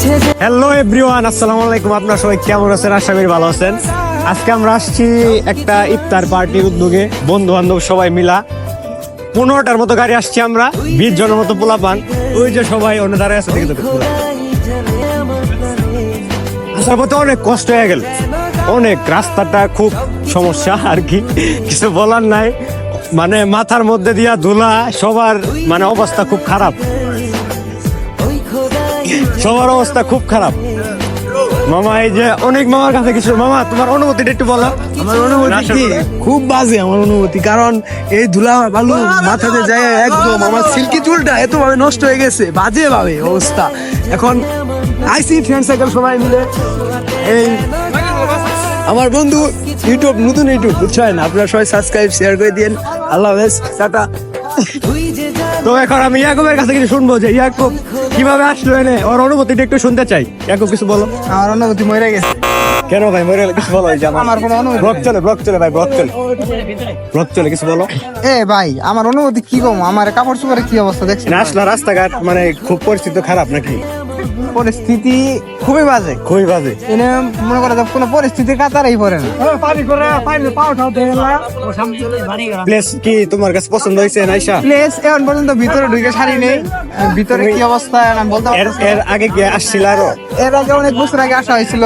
Hello everyone আসসালামু আলাইকুম। আপনারা সবাই কেমন আছেন? আশা করি ভালো আছেন। আজকে আমরা আসছি একটা ইফতার পার্টির উদ্যোগে। বন্ধু বান্ধব সবাই মিলা পনেরোটার মতো গাড়ি আসছি আমরা। বিশ জনের মতো পোলা পান ওই যে সবাই অন্য দাঁড়ায় আছে, দেখে আসার পথে অনেক কষ্ট হয়ে গেল। অনেক রাস্তাটা খুব সমস্যা আর কি। কিছু বলার নাই। মানে মাথার মধ্যে দিয়া ধুলা, সবার মানে অবস্থা খুব খারাপ। সবার অবস্থা খুব খারাপ। মামা এই যে অনেক মামার কাছে কিছু মামা তোমার অনুভূতিটা একটু বলো। আমার অনুভূতি কি? খুব বাজে আমার অনুভূতি কারণ এই ধুলা বালু মাথাতে যায় একদম আমার সিল্কি চুলটা এত ভাবে নষ্ট হয়ে গেছে বাজে ভাবে অবস্থা। এখন আইসি ফ্রেন্ড সার্কেল সবাই মিলে। এই আমার বন্ধু ইউটিউব নতুন ইউটিউব বুঝছেন? আপনারা সবাই সাবস্ক্রাইব শেয়ার করে দিন আল্লাহ হাফেজ টাটা। তো এখন আমি ইয়াকুবের কাছে কিছু শুনব যে ইয়াকুব কীভাবে আসলো এনে? ওর অনুভূতিটা একটু শুনতে চাই। ইয়াকুব কিছু বলো। আমার অনুভূতি মরে গেছে। কেন ভাই মরে গেলে কিছু বলো আমার। কোনো অনুভূতি ব্লক চলে ব্লক চলে ভাই ব্লক চলে। ব্লক চলে কিছু বলো। এ ভাই আমার অনুভূতি কি কম? আমার কাপড় চোপড়ের কি অবস্থা দেখছেন? আসলা রাস্তাঘাট মানে খুব পরিস্থিতি খারাপ নাকি? পরিস্থিতি খুবই বাজে। খুবই বাজে। এনে মনে করা কোনো পরিস্থিতি কাতারই পড়ে না। প্লেস কি তোমার কাছে পছন্দ হয়েছে নাইসা প্লেস এখন পর্যন্ত ভিতরে ঢুকে সারি নেই। ভিতরে কি অবস্থা আমি বলতে এর এর আগে কি আসছিল আরও? এর আগে অনেক বছর আগে আসা হয়েছিল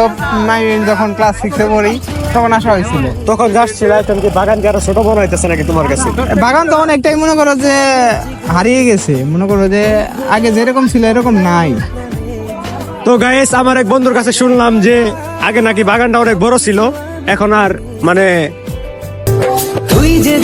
নাইন যখন ক্লাস সিক্সে পড়ি তখন আসা হয়েছিল। তখন যাচ্ছিল তুমি কি বাগান কি আরও ছোট বড় হইতেছে নাকি তোমার কাছে? বাগান তো অনেকটাই মনে করো যে হারিয়ে গেছে। মনে করো যে আগে যেরকম ছিল এরকম নাই। তো গায়েস আমার এক বন্ধুর কাছে শুনলাম যে আগে নাকি বাগানটা অনেক বড় ছিল, এখন আর মানে তুই যে